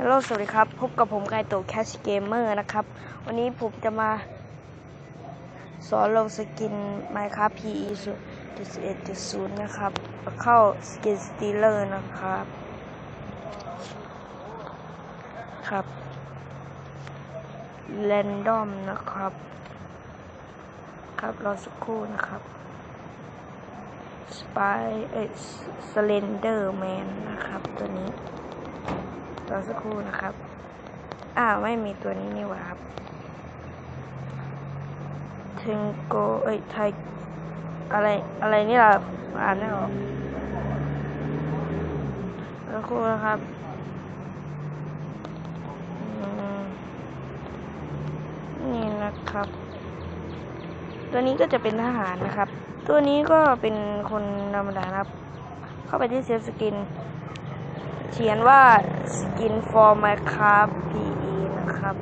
ฮัลโหลสวัสดีครับ พบกับผมไกโตแคชเกมเมอร์นะครับ วันนี้ผมจะมา สอนลงสกิน Minecraft PE 11.0 นะครับ เข้าสกินสตีลเลอร์นะครับ ครับ แรนดอมนะครับ ครับ รอสักครู่นะครับสไปเอสเลนเดอร์แมนนะครับ ตัวนี้ รอสักครู่นะครับ อ้าว ไม่มีตัวนี้นี่หว่าครับเทงโก เอ้ย ไทย อะไร อะไรนี่ล่ะ อ่านไม่ออกรอสักครู่นะครับอืมนี่นะครับ ตัวนี้ก็จะเป็นทหารนะครับ ตัวนี้ก็เป็นคนธรรมดาครับ เข้าไปที่เซฟสกิน เขียนว่า skin for minecraft pe นะครับ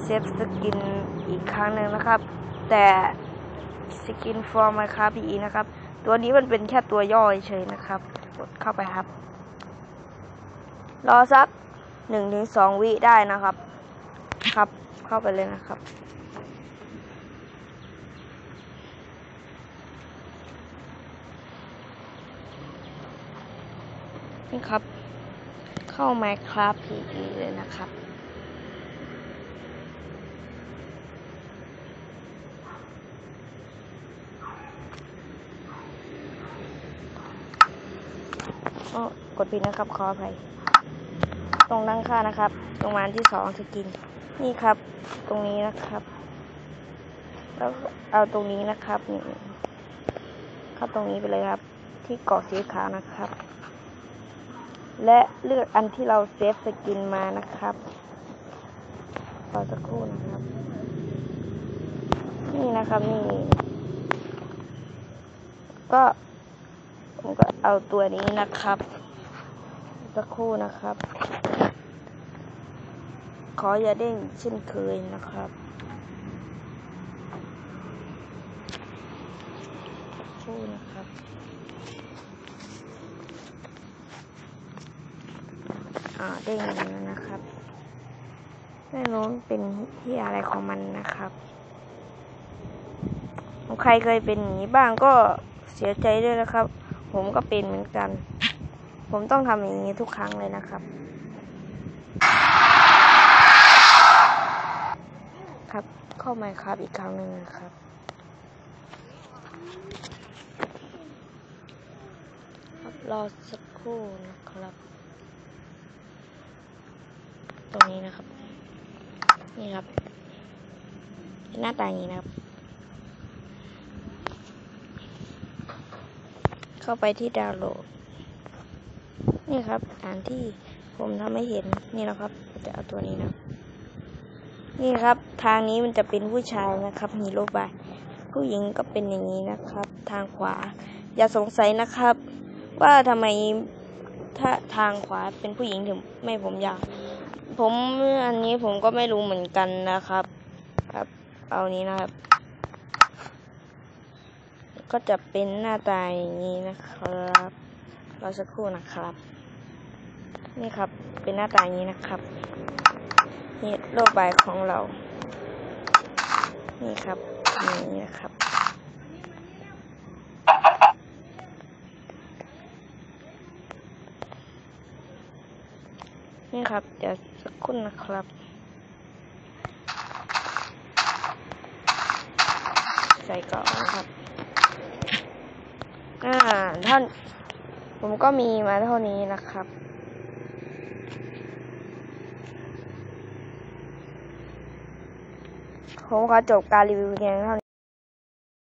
เซฟสกินอีกครั้งหนึ่งนะครับ แต่ skin for minecraft pe นะครับ ตัวนี้มันเป็นแค่ตัวย่อเฉยนะครับ กดเข้าไปครับ รอสักหนึ่งถึงสองวิได้นะครับ ครับ เข้าไปเลยนะครับ นี่ครับ เข้า Minecraft PE เลยนะครับก็กดผิดนะครับขออภัยตรงด้านข้างนะครับ ตรงมาที่สองสกิน นี่ครับ ตรงนี้นะครับ แล้วเอาตรงนี้นะครับนี่เข้าตรงนี้ไปเลยครับ ที่เกาะสีขาวนะครับ และเลือกอันที่เราเซฟสกินมานะครับรอสักครู่นะครับ นี่นะครับนี่ ก็ผมก็เอาตัวนี้นะครับ สักครู่นะครับ ขออย่าเด้งเช่นเคยนะครับสักครู่นะครับ อ่าเด้งแล้วนะครับ ไม่รู้เป็นที่อะไรของมันนะครับใครเคยเป็นอย่างนี้บ้างก็เสียใจด้วยนะครับ ผมก็เป็นเหมือนกัน ผมต้องทำอย่างนี้ทุกครั้งเลยนะครับ ครับเข้ามาครับอีกครั้งหนึ่งนะครับครับรอสักครู่นะครับ รงนี้นะครับ นี่ครับหน้าตาอย่างนี้นะครับ เข้าไปที่ดาวน์โหลด นี่ครับฐานที่ผมทำให้เห็นนี่นะครับ จะเอาตัวนี้นะ นี่ครับ ทางนี้มันจะเป็นผู้ชายนะครับฮีโร่บายผู้หญิงก็เป็นอย่างนี้นะครับ ทางขวา อย่าสงสัยนะครับ ว่าทำไมถ้าทางขวาเป็นผู้หญิงถึงไม่ผมยาว ผมอันนี้ผมก็ไม่รู้เหมือนกันนะครับ ครับ เอานี้นะครับ ก็จะเป็นหน้าตาอย่างนี้นะครับรอสักครู่นะครับ นี่ครับเป็นหน้าตาอย่างนี้นะครับ นี่โลกใบของเรา นี่ครับอย่างนี้นะครับ นี่ครับ เดี๋ยวสักครู่นะครับ ใส่ก่อนนะครับ อ่าท่านผมก็มีมาเท่านี้นะครับผมขอจบการรีวิวเพียงเท่านี้